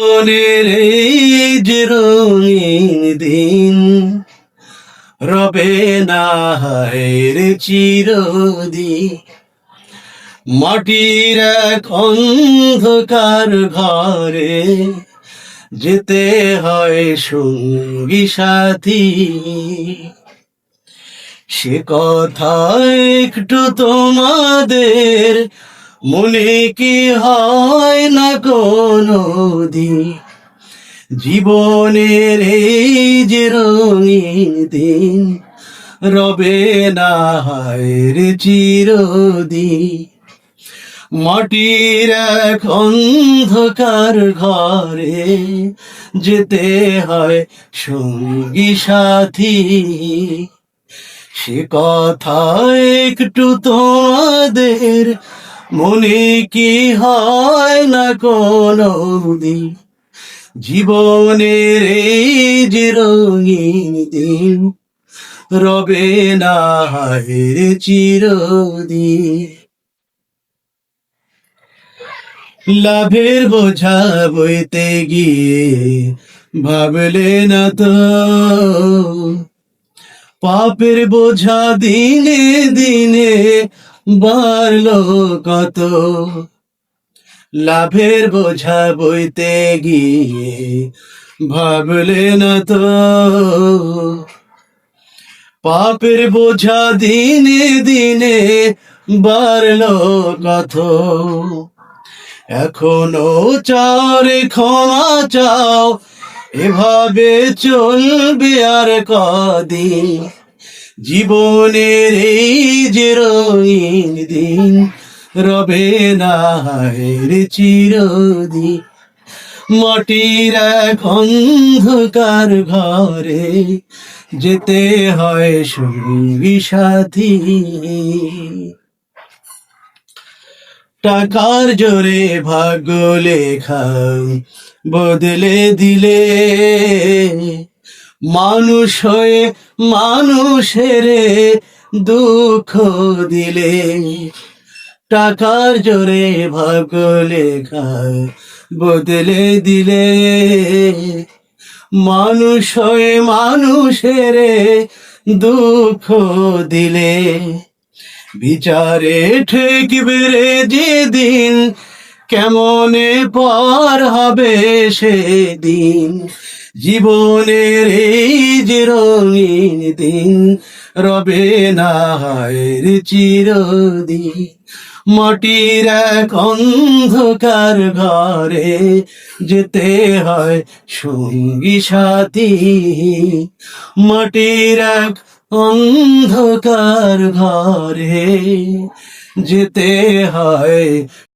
মনের এই যে রঙিন দিন, রবে না হায়ের চিরদিন। মাটির এক অন্ধকার ঘরে যেতে হয় সঙ্গী সাথী। সে কথা একটু তোমাদের মনে কি হয় না কোনো দিন জীবনের এই যে রঙিন দিন, রবে না হায়ের চিরদিন। মাটির এক অন্ধকার ঘরে যেতে হয় সঙ্গী সাথী। সে কথা একটু তোমাদের মনে কি হয় না কোনো জীবনের এই যে রঙিন দিন, রবে না হায়ের চিরদিন। লাভের বোঝা বইতে গিয়ে ভাবলে না তো। পাপের বোঝা দিনে দিনে বাড়লো কত? লাভের বোঝা বইতে গিয়ে ভাবলে না তো। পাপের বোঝা দিনে দিনে বাড়লো কত? এখনও চারে ক্ষমা চাও, এভাবে চলবে আর কদিন? জীবনের এই যে দিন, রবে না চিরদিন। মাটির অন্ধকার ঘরে যেতে হয় সঙ্গী সাথী। টাকার জোরে ভাগ্য লেখা বদলে দিলে। মানুষ হয়ে মানুষের দুঃখ দিলে, টাকার জোরে ভাগ্য লেখা বদলে দিলে। মানুষ হয়ে মানুষের দুঃখ দিলে, বিচারে ঠেকবে রে যেদিন কেমনে পার হবে সেদিন? জীবনের এই যে রঙিন দিন, রবে না চিরদিন। মাটির এক অন্ধকার ঘরে যেতে হয় সঙ্গী সাথী। মাটির এক অন্ধকার ঘরে যেতে হয়